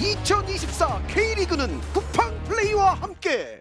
2024 K리그는 쿠팡 플레이와 함께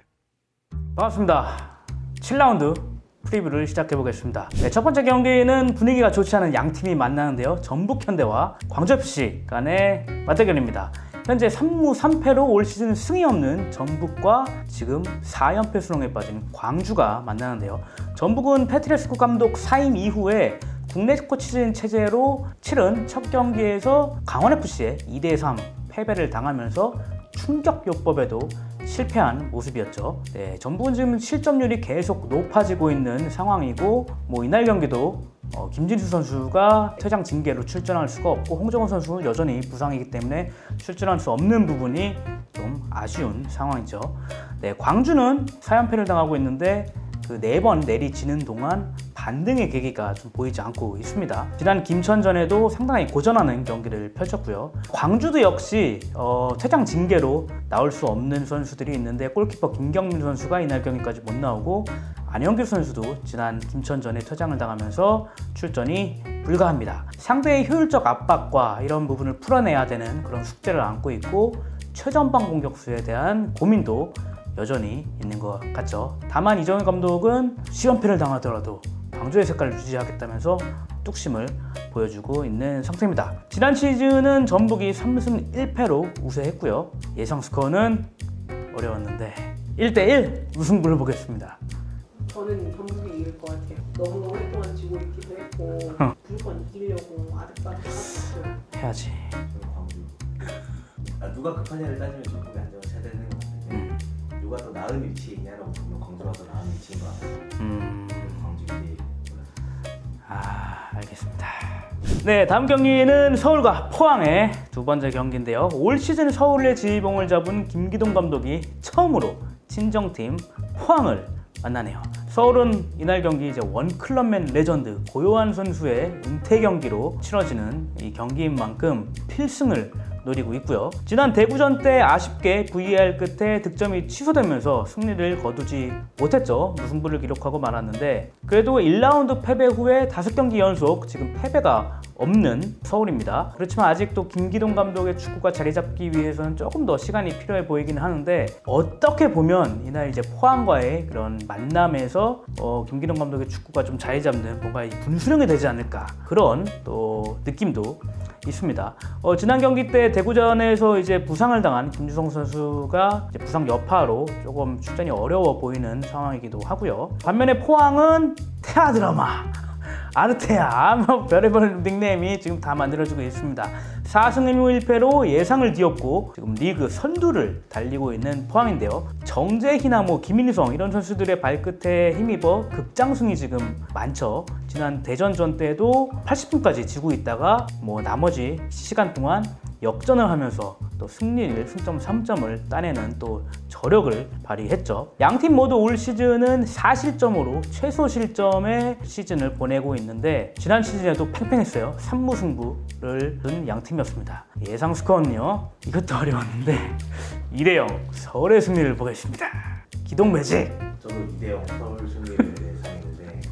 반갑습니다. 7라운드 프리뷰를 시작해 보겠습니다. 네, 첫 번째 경기는 분위기가 좋지 않은 양 팀이 만나는데요. 전북 현대와 광주 FC 간의 맞대결입니다. 현재 3무 3패로 올 시즌 승이 없는 전북과 지금 4연패 수렁에 빠진 광주가 만나는데요. 전북은 페트레스코 감독 사임 이후에 국내 코치진 체제로 치른 첫 경기에서 강원FC에 2대3 패배를 당하면서 충격요법에도 실패한 모습이었죠. 네, 전북은 지금 실점률이 계속 높아지고 있는 상황이고 뭐 이날 경기도 어, 김진수 선수가 퇴장 징계로 출전할 수가 없고 홍정원 선수는 여전히 부상이기 때문에 출전할 수 없는 부분이 좀 아쉬운 상황이죠. 네, 광주는 4연패를 당하고 있는데 그 네 번 내리지는 동안 반등의 계기가 좀 보이지 않고 있습니다. 지난 김천전에도 상당히 고전하는 경기를 펼쳤고요. 광주도 역시 어, 퇴장 징계로 나올 수 없는 선수들이 있는데 골키퍼 김경민 선수가 이날 경기까지 못 나오고 안영규 선수도 지난 김천전에 퇴장을 당하면서 출전이 불가합니다. 상대의 효율적 압박과 이런 부분을 풀어내야 되는 그런 숙제를 안고 있고 최전방 공격수에 대한 고민도 여전히 있는 것 같죠. 다만 이정현 감독은 시연패를 당하더라도 광주의 색깔을 유지하겠다면서 뚝심을 보여주고 있는 상태입니다. 지난 시즌은 전북이 3승 1패로 우세했고요. 예상 스코어는 어려웠는데 1대1 무승부를 보겠습니다. 저는 전북이 이길 것 같아요. 너무 오랫동안 지고 있기도 했고 어. 무조건 이기려고 아득바득 하고 해야지. 아, 누가 급하냐를 따지면 전북이 쳐야 되는 것 같은데 음, 누가 더 나은 위치에 있냐라고 보면 광주가 더 나은 위치인 것 같아요. 음, 광주 1대1 아, 알겠습니다. 네, 다음 경기는 서울과 포항의 두 번째 경기인데요. 올 시즌 서울의 지휘봉을 잡은 김기동 감독이 처음으로 친정팀 포항을 만나네요. 서울은 이날 경기 이제 원 클럽맨 레전드 고요한 선수의 은퇴 경기로 치러지는 이 경기인 만큼 필승을 노리고 있고요. 지난 대구전 때 아쉽게 VAR 끝에 득점이 취소되면서 승리를 거두지 못했죠. 무승부를 기록하고 말았는데 그래도 1라운드 패배 후에 5경기 연속 지금 패배가 없는 서울입니다. 그렇지만 아직도 김기동 감독의 축구가 자리 잡기 위해서는 조금 더 시간이 필요해 보이긴 하는데 어떻게 보면 이날 이제 포항과의 그런 만남에서 어, 김기동 감독의 축구가 좀 자리 잡는 뭔가 이 분수령이 되지 않을까 그런 또 느낌도 있습니다. 어, 지난 경기 때 대구전에서 이제 부상을 당한 김주성 선수가 이제 부상 여파로 조금 출전이 어려워 보이는 상황이기도 하고요. 반면에 포항은 태아 드라마. 아르테아 뭐 별의별 닉네임이 지금 다 만들어지고 있습니다. 4승 1무 1패로 예상을 뒤엎고 지금 리그 선두를 달리고 있는 포항인데요. 정재 희나 뭐 김인성 이런 선수들의 발끝에 힘입어 급장승이 지금 많죠. 지난 대전전 때도 80분까지 지고 있다가 뭐 나머지 시간 동안 역전을 하면서 또 승리를 승점 3점을 따내는 또 저력을 발휘했죠. 양팀 모두 올 시즌은 4실점으로 최소 실점의 시즌을 보내고 있는데 지난 시즌에도 팽팽했어요. 3무 승부를 둔양 팀이었습니다. 예상 스코어는요. 이것도 어려웠는데 2대0 서울의 승리를 보겠습니다. 기동 매직. 저도 2대0 서울 승리를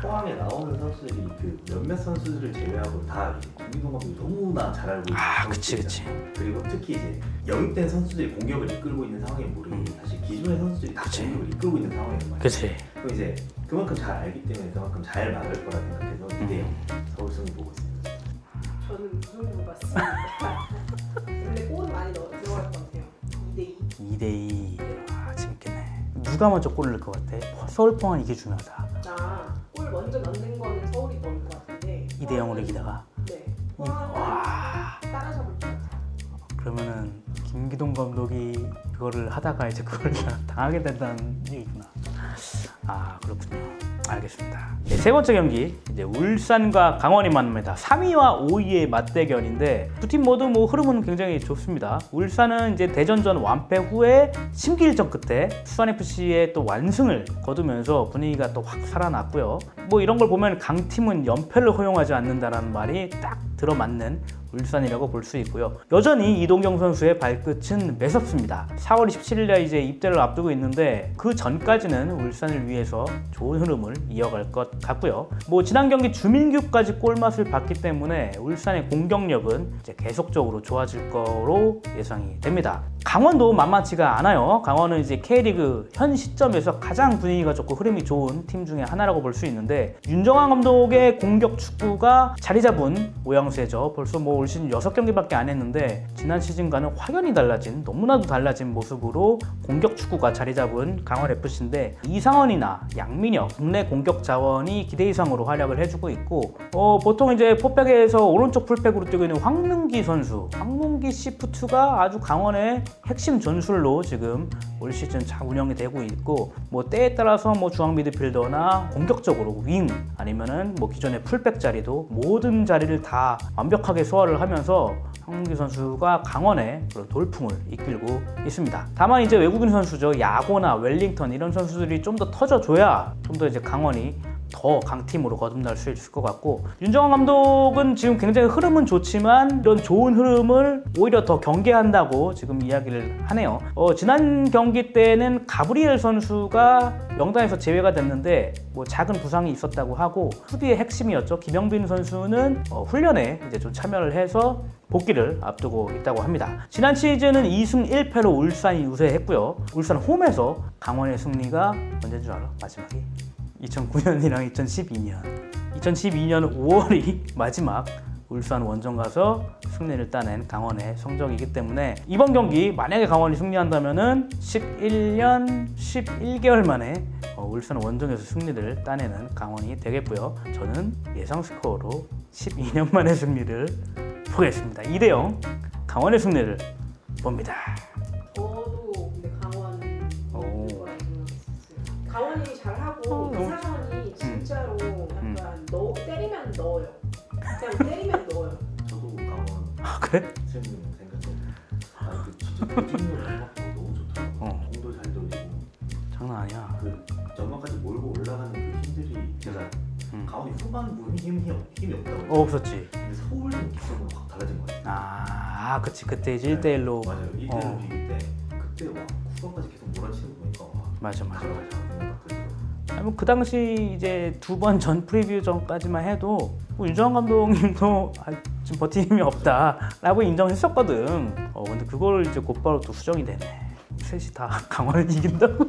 포항에 나오는 선수들이 그 몇몇 선수들을 제외하고 다 김기동 감독이 너무나 잘 알고 있는 아, 그치, 그치. 선수들이잖아요. 그리고 특히 이제 영입된 선수들이 공격을 이끌고 있는 상황이 모르고 사실 기존의 선수들이 다 음. 그치. 공격을 이끌고 있는 상황이란 말이에요. 그치. 그럼 이제 그만큼 잘 알기 때문에 그만큼 잘 막을 거라 생각해서 2대0 서울 승리 보고 있습니다. 저는 무승부 같습니다. 근데 골은 많이 넣어 들어갈 것 같아요. 2대 2. 2대2. 아, 재밌겠네. 누가 먼저 골을 넣을 것 같아? 서울 포항은 이게 중요하다. 2대 0으로 이기다가. 네. 포항은 와. 따라잡을 것 같아요. 그러면은 김기동 감독이 그거를 하다가 이제 그걸 당하게 된다는 얘기구나. 아 그렇군요. 알겠습니다. 네, 세 번째 경기 이제 울산과 강원이 만납니다. 3위와 5위의 맞대결인데 두 팀 모두 뭐 흐름은 굉장히 좋습니다. 울산은 이제 대전전 완패 후에 심기일전 끝에 수원 FC의 또 완승을 거두면서 분위기가 또 확 살아났고요. 뭐 이런 걸 보면 강팀은 연패를 허용하지 않는다라는 말이 딱 들어맞는 울산이라고 볼 수 있고요. 여전히 이동경 선수의 발끝은 매섭습니다. 4월 27일에 이제 입대를 앞두고 있는데 그 전까지는 울산을 위해서 좋은 흐름을 이어갈 것 같고요. 뭐 지난 경기 주민규까지 골맛을 봤기 때문에 울산의 공격력은 이제 계속적으로 좋아질 거로 예상이 됩니다. 강원도 만만치가 않아요. 강원은 이제 K리그 현 시점에서 가장 분위기가 좋고 흐름이 좋은 팀 중에 하나라고 볼 수 있는데 윤정환 감독의 공격 축구가 자리 잡은 오양새죠. 벌써 뭐 올 시즌 6경기밖에 안 했는데 지난 시즌과는 확연히 달라진 너무나도 달라진 모습으로 공격 축구가 자리 잡은 강원 FC인데 이상원이나 양민혁 국내 공격 자원이 기대 이상으로 활약을 해주고 있고 어, 보통 이제 포백에서 오른쪽 풀백으로 뛰고 있는 황문기 선수 황문기 시프트가 아주 강원의 핵심 전술로 지금 올 시즌 잘 운영이 되고 있고 뭐 때에 따라서 뭐 중앙 미드필더나 공격적으로 윙 아니면은 뭐 기존의 풀백 자리도 모든 자리를 다 완벽하게 소화를 하면서 황문기 선수가 강원의 그런 돌풍을 이끌고 있습니다. 다만 이제 외국인 선수죠 야고나 웰링턴 이런 선수들이 좀 더 터져줘야 좀 더 이제 강원이 더 강팀으로 거듭날 수 있을 것 같고 윤정환 감독은 지금 굉장히 흐름은 좋지만 이런 좋은 흐름을 오히려 더 경계한다고 지금 이야기를 하네요. 어, 지난 경기 때는 가브리엘 선수가 명단에서 제외가 됐는데 뭐 작은 부상이 있었다고 하고 수비의 핵심이었죠. 김영빈 선수는 어, 훈련에 이제 좀 참여를 해서 복귀를 앞두고 있다고 합니다. 지난 시즌은 2승 1패로 울산이 우세했고요. 울산 홈에서 강원의 승리가 언제인 줄 알아? 마지막이 2009년이랑 2012년. 2012년 5월이 마지막 울산 원정 가서 승리를 따낸 강원의 성적이기 때문에 이번 경기 만약에 강원이 승리한다면은 11년 11개월 만에 어, 울산 원정에서 승리를 따내는 강원이 되겠고요. 저는 예상 스코어로 12년 만에 승리를 보겠습니다. 2대 0 강원의 승리를 봅니다. 저도 근데 강원 오. 강원이 잘하 고 어, 너무 이상원이 진짜로 약간 넣 때리면 넣어요. 그냥 때리면 넣어요. 저도 강원 아 그래? 선생님 생각에 아그 진짜 조직력 음악도 너무 좋더라고요. 어. 공도 잘 돌리고 장난 아니야. 그 전반까지 몰고 올라가는 그 힘들이 제가 음. 강원이 후반 부분이 힘이, 없- 힘이 없다고 어, 없었지. 근데 서울은 기적으로 확 달라진 거예요. 아, 아 그치 그때 이제 1대1로 맞아요. 1대1로 어. 비길 때 그때 와 후반까지 계속 몰아치는 거 보니까 와 맞아 맞아 그래서 아니, 뭐그 당시 이제 두 번 전 프리뷰 전까지만 해도 뭐 윤정환 감독님도 아, 지금 버티는 힘이 없다라고 인정했었거든. 어 근데 그걸 이제 곧바로 또 수정이 되네. 셋이 다 강원을 이긴다고?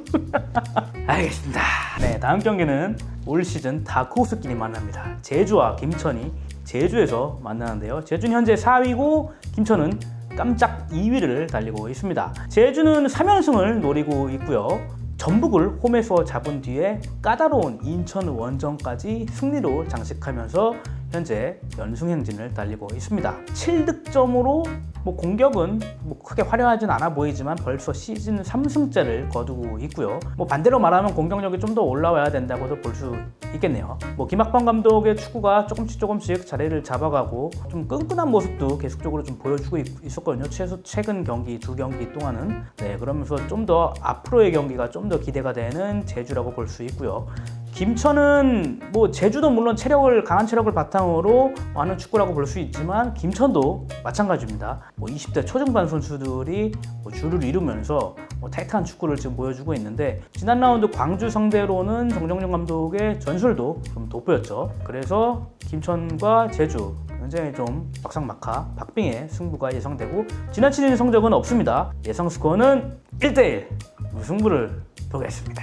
알겠습니다. 네 다음 경기는 올 시즌 다크호스끼리 만납니다. 제주와 김천이 제주에서 만나는데요. 제주는 현재 4위고 김천은 깜짝 2위를 달리고 있습니다. 제주는 3연승을 노리고 있고요. 전북을 홈에서 잡은 뒤에 까다로운 인천 원정까지 승리로 장식하면서 현재 연승 행진을 달리고 있습니다. 7득점으로 뭐 공격은 뭐 크게 화려하진 않아 보이지만 벌써 시즌 3승째를 거두고 있고요. 뭐 반대로 말하면 공격력이 좀 더 올라와야 된다고도 볼 수 있겠네요. 뭐 김학범 감독의 축구가 조금씩 조금씩 자리를 잡아가고 좀 끈끈한 모습도 계속적으로 좀 보여주고 있, 있었거든요. 최소 최근 경기 두 경기 동안은 네 그러면서 좀 더 앞으로의 경기가 좀 더 기대가 되는 제주라고 볼 수 있고요. 김천은 뭐 제주도 물론 체력을 강한 체력을 바탕으로 하는 축구라고 볼 수 있지만 김천도 마찬가지입니다. 뭐 20대 초중반 선수들이 뭐 줄을 이루면서 뭐 타이트한 축구를 지금 보여주고 있는데 지난 라운드 광주 상대로는 정정용 감독의 전술도 좀 돋보였죠. 그래서 김천과 제주 굉장히 좀 막상막하 박빙의 승부가 예상되고 시즌 성적은 없습니다. 예상 스코어는 1대1 무승부를 보겠습니다.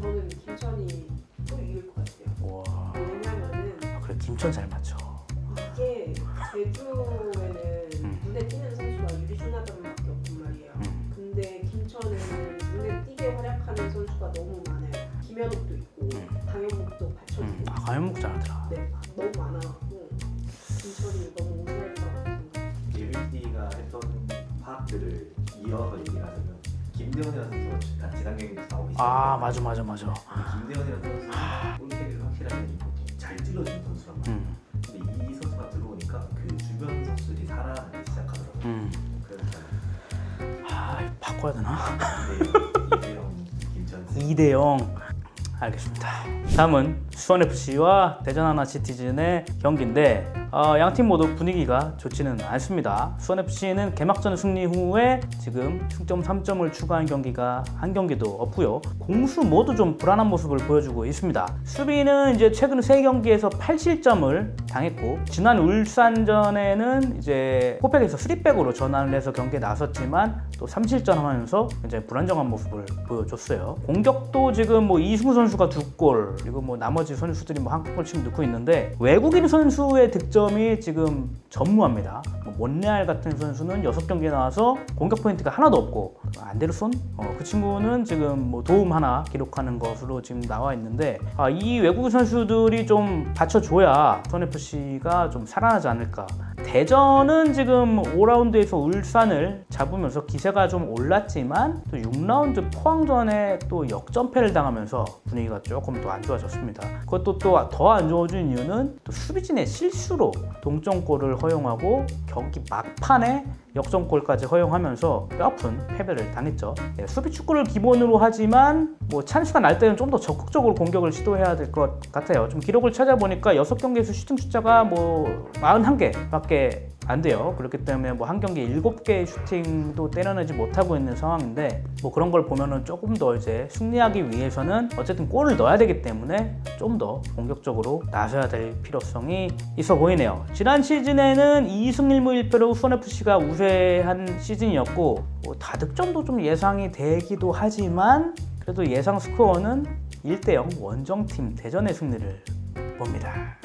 저는 김천이 아, 김천 잘 맞죠. 이게 제주에는 음. 눈에 띄는 선수가 유리준하단밖에 없단 말이에요. 음. 근데 김천은 눈에 띄게 활약하는 선수가 너무 많아요. 김현욱도 있고 음. 강현욱도 받쳐주고 음, 아 과연목 잘하더라. 네 너무 많아갖고 김천이 너무 우승할 것 같아요. 예비티가 했던 파악들을 이어서 얘기를 하자면 김대원이라는 선수가 다 지난 경기에서 나오기 아 시작했어요. 맞아 맞아 맞아. 김대원이라는 선수가 골키를 확실하게 잘 찔러주는 선수란 말이에요. 음, 근데 이 선수가 들어오니까 그 주변 선수들이 살아나기 시작하더라고요. 음. 그래서 아 이거 바꿔야 되나? 이대영 김천 2대 0. 알겠습니다. 다음은 수원 FC와 대전 하나 시티즌의 경기인데 어, 양팀 모두 분위기가 좋지는 않습니다. 수원 FC는 개막전 승리 후에 지금 승점 3점을 추가한 경기가 한 경기도 없고요. 공수 모두 좀 불안한 모습을 보여주고 있습니다. 수비는 이제 최근 세 경기에서 8실점을 당했고 지난 울산전에는 이제 포백에서 3백으로 전환을 해서 경기에 나섰지만 또 3실점 하면서 굉장히 불안정한 모습을 보여줬어요. 공격도 지금 뭐 이승우 선수가 두 골, 그리고 뭐 나머지 선수들이 뭐 한 골씩 넣고 있는데 외국인 선수의 득점 이 지금 전무합니다. 뭐 몬레알 같은 선수는 6경기에 나와서 공격 포인트가 하나도 없고 안데르손 어, 그 친구는 지금 뭐 도움 하나 기록하는 것으로 지금 나와 있는데 아, 이 외국인 선수들이 좀 받쳐줘야 손FC가 좀 살아나지 않을까. 대전은 지금 5라운드에서 울산을 잡으면서 기세가 좀 올랐지만 또 6라운드 포항전에 또 역전패를 당하면서 분위기가 조금 더 안 좋아졌습니다. 그것도 또 더 안 좋아진 이유는 또 수비진의 실수로 동점골을 허용하고 경기 막판에 역전골까지 허용하면서 뼈아픈 패배를 당했죠. 예, 수비 축구를 기본으로 하지만 뭐 찬스가 날 때는 좀 더 적극적으로 공격을 시도해야 될 것 같아요. 좀 기록을 찾아보니까 6경기에서 슈팅 숫자가 뭐 41개밖에 안 돼요. 그렇기 때문에 뭐 한 경기에 7개의 슈팅도 때려내지 못하고 있는 상황인데 뭐 그런 걸 보면은 조금 더 이제 승리하기 위해서는 어쨌든 골을 넣어야 되기 때문에 좀 더 공격적으로 나서야 될 필요성이 있어 보이네요. 지난 시즌에는 2승 1무 1패로 수원FC가 우세한 시즌이었고 뭐 다득점도 좀 예상이 되기도 하지만 그래도 예상 스코어는 1대0 원정팀 대전의 승리를 봅니다.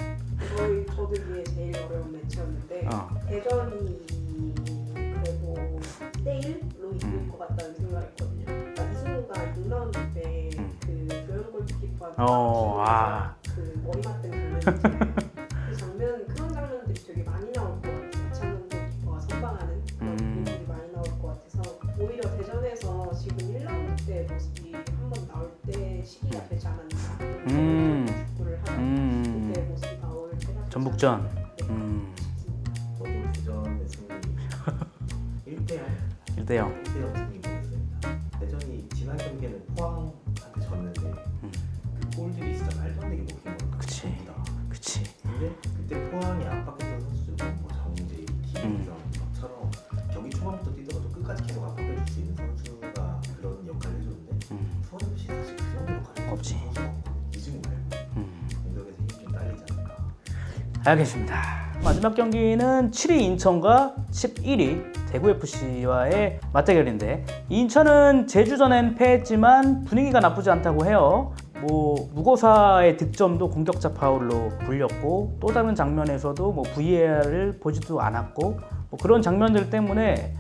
저희 저들기에 제일 어려운 매치였는데 어. 대전이 그래도 1대1로 이길 것 같다는 생각했거든요. 그러니까 이승우가 6라운드 때그 조현 골키퍼한테 어, 아. 그 머리 맞댄 장면. 그 장면 그런 장면들이 되게 많이 나올 것 같아요. 이창용 골키퍼가 선방하는 그런 음. 부분들이 많이 나올 것 같아서 오히려 대전에서 지금 1라운드 때 모습이 한번 나올 때 시기가 되지 않았나. 음. 축구를 하는 음. 그때 모습이 나올 때가 전북전. 1대0. 1대0 승리 보였습니다. 대전이 지난 경기에는 포항한테 졌는데 음. 그 골들이 진짜 말도 안 되게 먹힌 거예요. 그치. 전부 다. 그치. 근데 그때 포항이 압박했던 선수들 뭐 정재, 음. 김희정처럼 경기 초반부터 뛰더라도 끝까지 계속 압박해줄 수 있는 선수가 그런 역할을 해줬는데 음. 수원FC 사실 그 정도 역할을 해줄 없지. 선수가 없고 이승우 말고 음. 공격에서 힘이 좀 딸리지 않을까. 알겠습니다. 마지막 경기는 7위 인천과 11위 대구 FC와의 맞대결인데 인천은 제주전엔 패했지만 분위기가 나쁘지 않다고 해요. 뭐 무고사의 득점도 공격자 파울로 불렸고 또 다른 장면에서도 뭐 VAR을 보지도 않았고 뭐 그런 장면들 때문에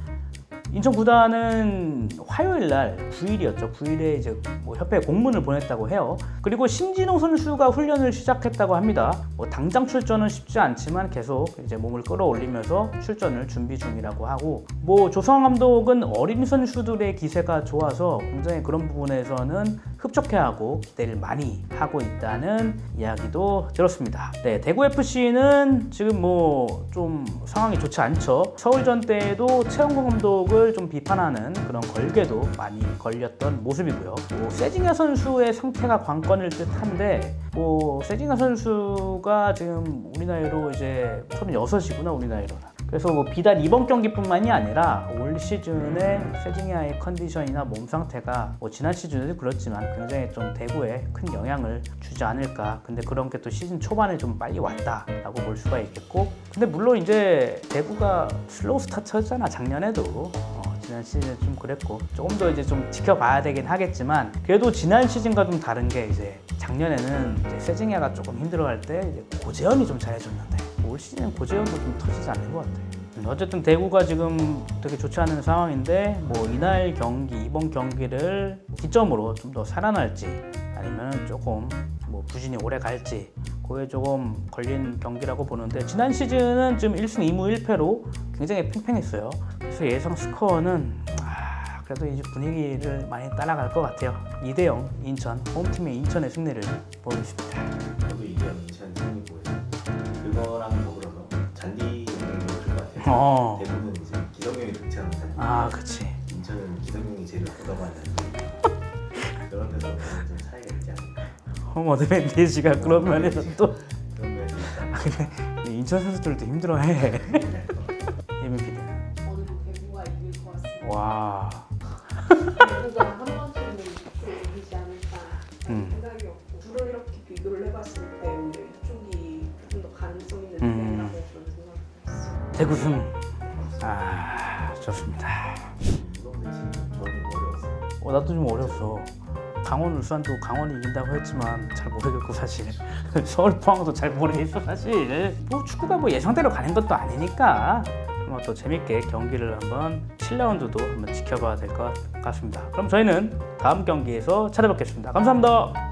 인천 구단은 화요일 날 9일이었죠. 9일에 이제 뭐 협회 공문을 보냈다고 해요. 그리고 신진호 선수가 훈련을 시작했다고 합니다. 뭐 당장 출전은 쉽지 않지만 계속 이제 몸을 끌어올리면서 출전을 준비 중이라고 하고 뭐 조성 감독은 어린 선수들의 기세가 좋아서 굉장히 그런 부분에서는 흡족해하고 기대를 많이 하고 있다는 이야기도 들었습니다. 네, 대구 FC는 지금 뭐 좀 상황이 좋지 않죠. 서울전 때에도 최영건 감독 을좀 비판하는 그런 걸개도 많이 걸렸던 모습이고요. 뭐 세징야 선수의 상태가 관건일 듯한데 뭐 세징야 선수가 지금 우리 나이로 이제 36이구나 우리 나이로는. 그래서 뭐 비단 이번 경기뿐만이 아니라 올 시즌에 세징야의 컨디션이나 몸 상태가 뭐 지난 시즌에도 그렇지만 굉장히 좀 대구에 큰 영향을 주지 않을까. 근데 그런 게 또 시즌 초반에 좀 빨리 왔다라고 볼 수가 있겠고. 근데 물론 이제 대구가 슬로우 스타트였잖아 작년에도. 어, 지난 시즌 좀 그랬고 조금 더 이제 좀 지켜봐야 되긴 하겠지만 그래도 지난 시즌과 좀 다른 게 이제 작년에는 이제 세징야가 조금 힘들어할 때 이제 고재현이 좀 잘해줬는데 올 시즌은 고재현도 좀 터지지 않는 것 같아요. 음, 어쨌든 대구가 지금 되게 좋지 않은 상황인데 뭐 이날 경기 이번 경기를 기점으로 좀 더 살아날지 아니면 조금 뭐 부진이 오래 갈지 그게 조금 걸린 경기라고 보는데 지난 시즌은 지금 1승 2무 1패로 굉장히 팽팽했어요. 그래서 예상 스코어는 아, 그래도 이제 분위기를 많이 따라갈 것 같아요. 2대0 인천 홈팀의 인천의 승리를 보여주십니다. 어. 대부분 이제 기성용이 득점하는 잔디. 아, 그치. 인천은 기성용이 제일 나쁘다고 하는. 그런 데서 좀 차이가 있지 않을까. 홈 어드밴티지가 그런 면에서 또 그런 면이 있다. 인천 선수들도 힘들어해. 예민 PD는. 오늘도 대구가 이길 것 같습니다. 와. 대구가 한 번쯤은 이기지 않을까 음. 생각이 없고 둘을 이렇게 비교를 해봤을 때 대구 승. 아 좋습니다. 어, 나도 좀 어려웠어. 강원 울산도 강원이 이긴다고 했지만 잘 모르겠고 사실 서울 포항도 잘 모르겠어 사실 뭐 축구가 뭐 예상대로 가는 것도 아니니까 또 재밌게 경기를 한번 7라운드도 한번 지켜봐야 될 것 같습니다. 그럼 저희는 다음 경기에서 찾아뵙겠습니다. 감사합니다.